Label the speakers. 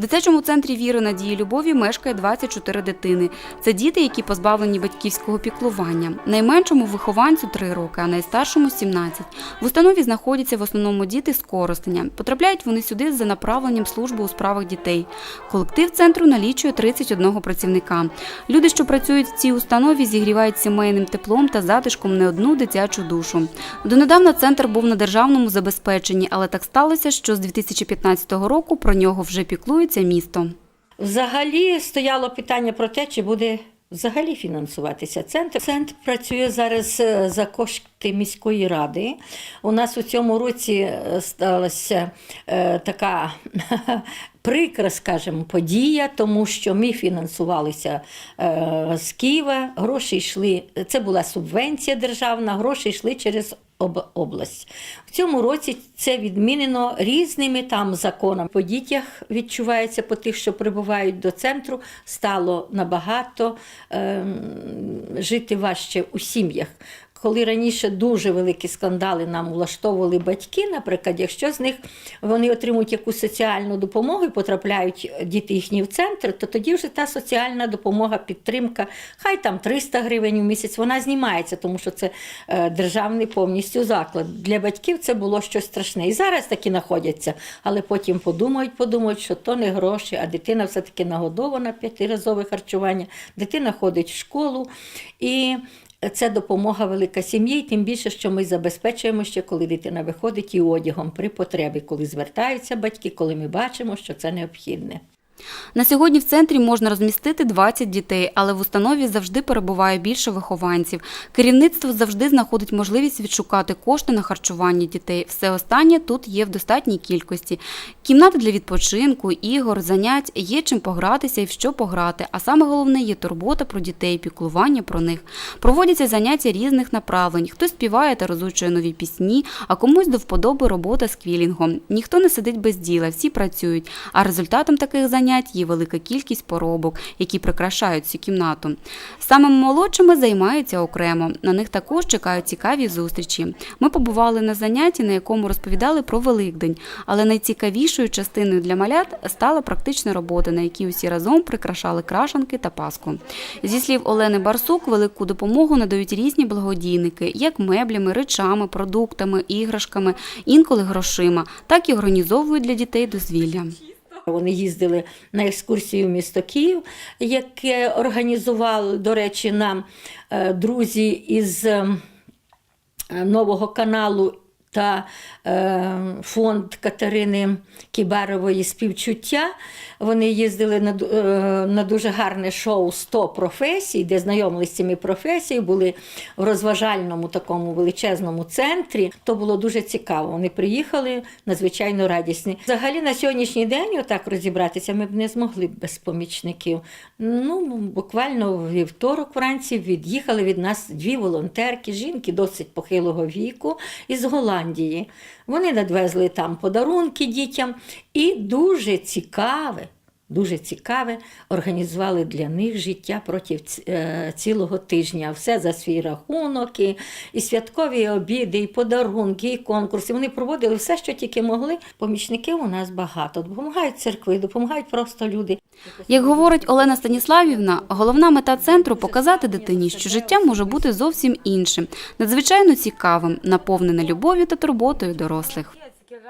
Speaker 1: В дитячому центрі віри надії любові мешкає 24 дитини. Це діти, які позбавлені батьківського піклування. Найменшому вихованцю 3 роки, а найстаршому 17. В установі знаходяться в основному діти з Коростеня. Потрапляють вони сюди за направленням служби у справах дітей. Колектив центру налічує 31 працівника. Люди, що працюють в цій установі, зігрівають сімейним теплом та затишком не одну дитячу душу. Донедавна центр був на державному забезпеченні, але так сталося, що з 2015 року про нього вже піклується місто.
Speaker 2: Взагалі стояло питання про те, чи буде взагалі фінансуватися центр. Центр працює зараз е, за кошти міської ради. У нас у цьому році е, сталася е, така прикра, скажімо, подія, тому що ми фінансувалися е, з Києва, гроші йшли. Це була субвенція державна, гроші йшли через область. В цьому році це відмінено різними там законами. По дітях відчувається по тих, що прибувають до центру, стало набагато е, жити важче у сім'ях. Коли раніше дуже великі скандали нам влаштовували батьки, наприклад, якщо з них вони отримують якусь соціальну допомогу і потрапляють діти їхні в центр, то тоді вже та соціальна допомога, підтримка, хай там 300 гривень в місяць, вона знімається, тому що це е, державний повністю заклад. Для батьків це було щось страшне. І зараз такі знаходяться, але потім подумають, подумають, що то не гроші, а дитина все-таки нагодована п'ятиразове харчування, дитина ходить в школу. І це допомога велика сім'ї, тим більше, що ми забезпечуємо ще, коли дитина виходить і одягом при потребі, коли звертаються батьки, коли ми бачимо, що це необхідне.
Speaker 1: На сьогодні в центрі можна розмістити 20 дітей, але в установі завжди перебуває більше вихованців. Керівництво завжди знаходить можливість відшукати кошти на харчування дітей. Все останнє тут є в достатній кількості. Кімнати для відпочинку, ігор, занять, є чим погратися і в що пограти. А саме головне є турбота про дітей, піклування про них. Проводяться заняття різних направлень. Хтось співає та розучує нові пісні, а комусь до вподоби робота з квілінгом. Ніхто не сидить без діла, всі працюють. А результатом таких занять є велика кількість поробок, які прикрашають цю кімнату. Самими молодшими займаються окремо. На них також чекають цікаві зустрічі. Ми побували на занятті, на якому розповідали про Великдень, але найцікавішою частиною для малят стала практична робота, на якій усі разом прикрашали крашанки та паску. Зі слів Олени Барсук, велику допомогу надають різні благодійники, як меблями, речами, продуктами, іграшками, інколи грошима, так і організовують для дітей дозвілля.
Speaker 2: Вони їздили на екскурсію в місто Київ, яке організували, до речі, нам е, друзі із е, нового каналу та е, фонд Катерини Кібарової співчуття. Вони їздили на, е, на дуже гарне шоу 100 професій, де знайомилися з цими професіями, були в розважальному такому величезному центрі. То було дуже цікаво. Вони приїхали надзвичайно радісні. Взагалі на сьогоднішній день, отак розібратися, ми б не змогли без помічників. Ну, буквально в вівторок вранці від'їхали від нас дві волонтерки, жінки досить похилого віку із Голландії. Вони надвезли там подарунки дітям і дуже цікаве. Дуже цікаве, організували для них життя проти е, цілого тижня. Все за свій рахунок, і, і святкові обіди, і подарунки, і конкурси. Вони проводили все, що тільки могли. Помічників у нас багато. Допомагають церкви, допомагають просто люди.
Speaker 1: Як говорить Олена Станіславівна, головна мета центру показати дитині, що життя може бути зовсім іншим, надзвичайно цікавим, наповнене любов'ю та турботою дорослих.